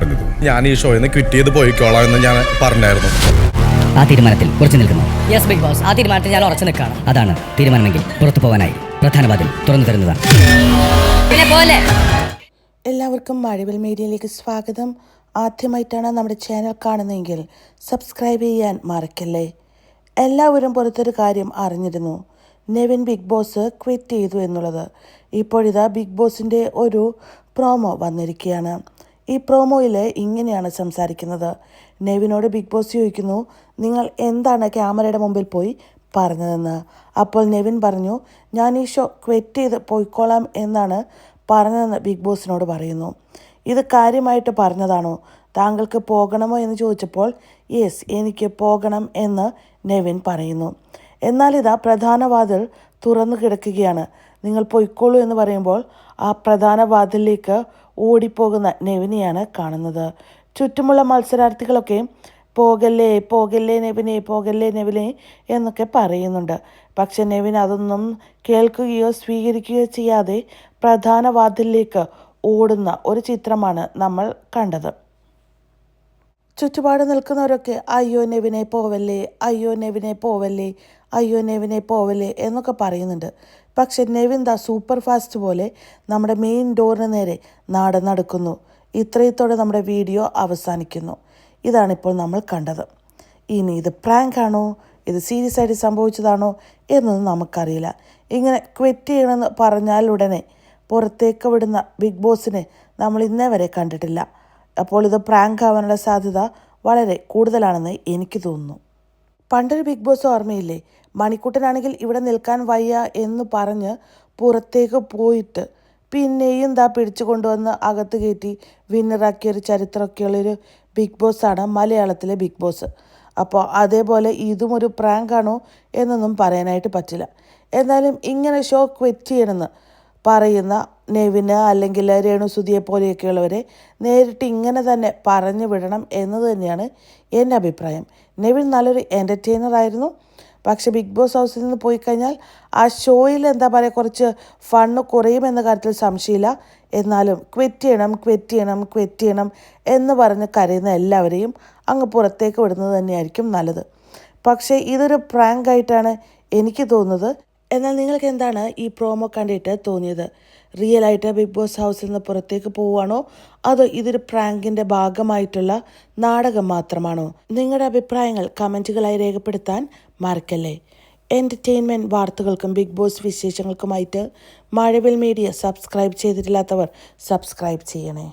പറഞ്ഞത്. ഞാൻ ഈ ഷോയിൽ നിന്ന് ക്വിറ്റ് ചെയ്ത് പോയിക്കോളാം എന്ന് ഞാൻ പറഞ്ഞായിരുന്നു. ആ തീരുമാനത്തിൽ ഉറച്ചു നിൽക്കുന്നു. യെസ് ബിഗ് ബോസ് ആ തീരുമാനത്തിൽ ഞാൻ ഉറച്ചു നിൽക്കുകയാണ്. അതാണ് തീരുമാനമെങ്കിൽ പുറത്തു പോകാനായി. പ്രധാന വാതിൽ തുറന്നു തരുന്നതാണ്. പിന്നെ പോലെ. എല്ലാവർക്കും മഴവിൽ മീഡിയയിലേക്ക് സ്വാഗതം. ആദ്യമായിട്ടാണ് നമ്മുടെ ചാനൽ കാണുന്നതെങ്കിൽ സബ്സ്ക്രൈബ് ചെയ്യാൻ മറക്കല്ലേ? എല്ലാവരും പുറത്തൊരു കാര്യം അറിഞ്ഞിരുന്നു. നെവിൻ ബിഗ് ബോസ് ക്വിറ്റ് ചെയ്തു എന്നുള്ളത്. ഇപ്പോഴിതാ ബിഗ് ബോസിന്റെ ഒരു പ്രോമോ വന്നിരിക്കുകയാണ്. ഈ പ്രോമോയിൽ ഇങ്ങനെയാണ് സംസാരിക്കുന്നത്. നെവിനോട് ബിഗ് ബോസ് ചോദിക്കുന്നു നിങ്ങൾ എന്താണ് ക്യാമറയുടെ മുമ്പിൽ പോയി പറഞ്ഞതെന്ന്? അപ്പോൾ നെവിൻ പറഞ്ഞു ഞാൻ ഈ ഷോ ക്വറ്റ് ചെയ്ത് പോയിക്കോളാം എന്നാണ് പറഞ്ഞതെന്ന് ബിഗ് ബോസിനോട് പറയുന്നു. ഇത് കാര്യമായിട്ട് പറഞ്ഞതാണോ? താങ്കൾക്ക് പോകണമോ എന്ന് ചോദിച്ചപ്പോൾ യെസ് എനിക്ക് പോകണം എന്ന് നെവിൻ പറയുന്നു. എന്നാൽ ഇതാ പ്രധാന വാതിൽ തുറന്നു കിടക്കുകയാണ്. നിങ്ങൾ പൊയ്ക്കോളൂ എന്ന് പറയുമ്പോൾ ആ പ്രധാന വാതിലിലേക്ക് ഓടിപ്പോകുന്ന നെവിനെയാണ് കാണുന്നത്. ചുറ്റുമുള്ള മത്സരാർത്ഥികളൊക്കെ പോകല്ലേ പോകല്ലേ നെവിനെ പോകല്ലേ നെവിനെ എന്നൊക്കെ പറയുന്നുണ്ട്. പക്ഷെ നെവിൻ അതൊന്നും കേൾക്കുകയോ സ്വീകരിക്കുകയോ ചെയ്യാതെ പ്രധാന വാതിലിലേക്ക് ഓടുന്ന ഒരു ചിത്രമാണ് നമ്മൾ കണ്ടത്. ചുറ്റുപാട് നിൽക്കുന്നവരൊക്കെ അയ്യോ നെവിനെ പോവല്ലേ അയ്യോ നെവിനെ പോവല്ലേ അയ്യോ നെവിനെ പോവല്ലേ എന്നൊക്കെ പറയുന്നുണ്ട്. പക്ഷെ നെവിൻ സൂപ്പർ ഫാസ്റ്റ് പോലെ നമ്മുടെ മെയിൻ ഡോറിന് നേരെ നടക്കുന്നു. ഇത്രയത്തോടെ നമ്മുടെ വീഡിയോ അവസാനിക്കുന്നു. ഇതാണിപ്പോൾ നമ്മൾ കണ്ടത്. ഇനി ഇത് പ്രാങ്ക് ആണോ? ഇത് സീരിയസ് ആയിട്ട് സംഭവിച്ചതാണോ? എന്നൊന്നും നമുക്കറിയില്ല. ഇങ്ങനെ ക്വിറ്റ് ചെയ്യണമെന്ന് പറഞ്ഞാൽ ഉടനെ പുറത്തേക്ക് വിടുന്ന ബിഗ് ബോസിനെ നമ്മൾ ഇന്നേ വരെ കണ്ടിട്ടില്ല. അപ്പോൾ ഇത് പ്രാങ്ക് ആവാനുള്ള സാധ്യത വളരെ കൂടുതലാണെന്ന് എനിക്ക് തോന്നുന്നു. പണ്ടൊരു ബിഗ് ബോസ് ഓർമ്മയില്ലേ? മണിക്കുട്ടനാണെങ്കിൽ ഇവിടെ നിൽക്കാൻ വയ്യ എന്ന് പറഞ്ഞ് പുറത്തേക്ക് പോയിട്ട് പിന്നെയും ദാ പിടിച്ചു കൊണ്ടുവന്ന് അകത്ത് കയറ്റി വിന്നറാക്കിയ ഒരു ചരിത്രമൊക്കെയുള്ളൊരു ബിഗ് ബോസാണ് മലയാളത്തിലെ ബിഗ് ബോസ്. അപ്പോൾ അതേപോലെ ഇതും ഒരു പ്രാങ്ക് ആണോ എന്നൊന്നും പറയാനായിട്ട് പറ്റില്ല. എന്നാലും ഇങ്ങനെ ഷോ ക്വിറ്റ് ചെയ്യണമെന്ന് പറയുന്ന നെവിന് അല്ലെങ്കിൽ രേണുസുതിയെ പോലെയൊക്കെയുള്ളവരെ നേരിട്ട് ഇങ്ങനെ തന്നെ പറഞ്ഞു വിടണം എന്നത് തന്നെയാണ് എന്റെ അഭിപ്രായം. നെവിൻ നല്ലൊരു എന്റർടൈനർ ആയിരുന്നു. പക്ഷേ ബിഗ് ബോസ് ഹൗസിൽ നിന്ന് പോയി കഴിഞ്ഞാൽ ആ ഷോയിൽ എന്താ പറയുക കുറച്ച് ഫണ്ണ് കുറയുമെന്ന കാര്യത്തിൽ സംശയമില്ല. എന്നാലും ക്വിറ്റ് ചെയ്യണം ക്വിറ്റ് ചെയ്യണം ക്വിറ്റ് ചെയ്യണം എന്ന് പറഞ്ഞ് കരയുന്ന എല്ലാവരെയും അങ്ങ് പുറത്തേക്ക് വിടുന്നത് തന്നെയായിരിക്കും നല്ലത്. പക്ഷേ ഇതൊരു പ്രാങ്കായിട്ടാണ് എനിക്ക് തോന്നുന്നത്. എന്നാൽ നിങ്ങൾക്ക് എന്താണ് ഈ പ്രോമോ കണ്ടിട്ട് തോന്നിയത്? റിയൽ ആയിട്ട് ബിഗ് ബോസ് ഹൗസിൽ നിന്ന് പുറത്തേക്ക് പോവുകയാണോ? അതോ ഇതൊരു പ്രാങ്കിന്റെ ഭാഗമായിട്ടുള്ള നാടകം മാത്രമാണോ? നിങ്ങളുടെ അഭിപ്രായങ്ങൾ കമന്റുകളായി രേഖപ്പെടുത്താൻ മറക്കല്ലേ. എന്റർടൈൻമെന്റ് വാർത്തകൾക്കും ബിഗ് ബോസ് വിശേഷങ്ങൾക്കുമായിട്ട് മഴവിൽ മീഡിയ സബ്സ്ക്രൈബ് ചെയ്തിട്ടില്ലാത്തവർ സബ്സ്ക്രൈബ് ചെയ്യണേ.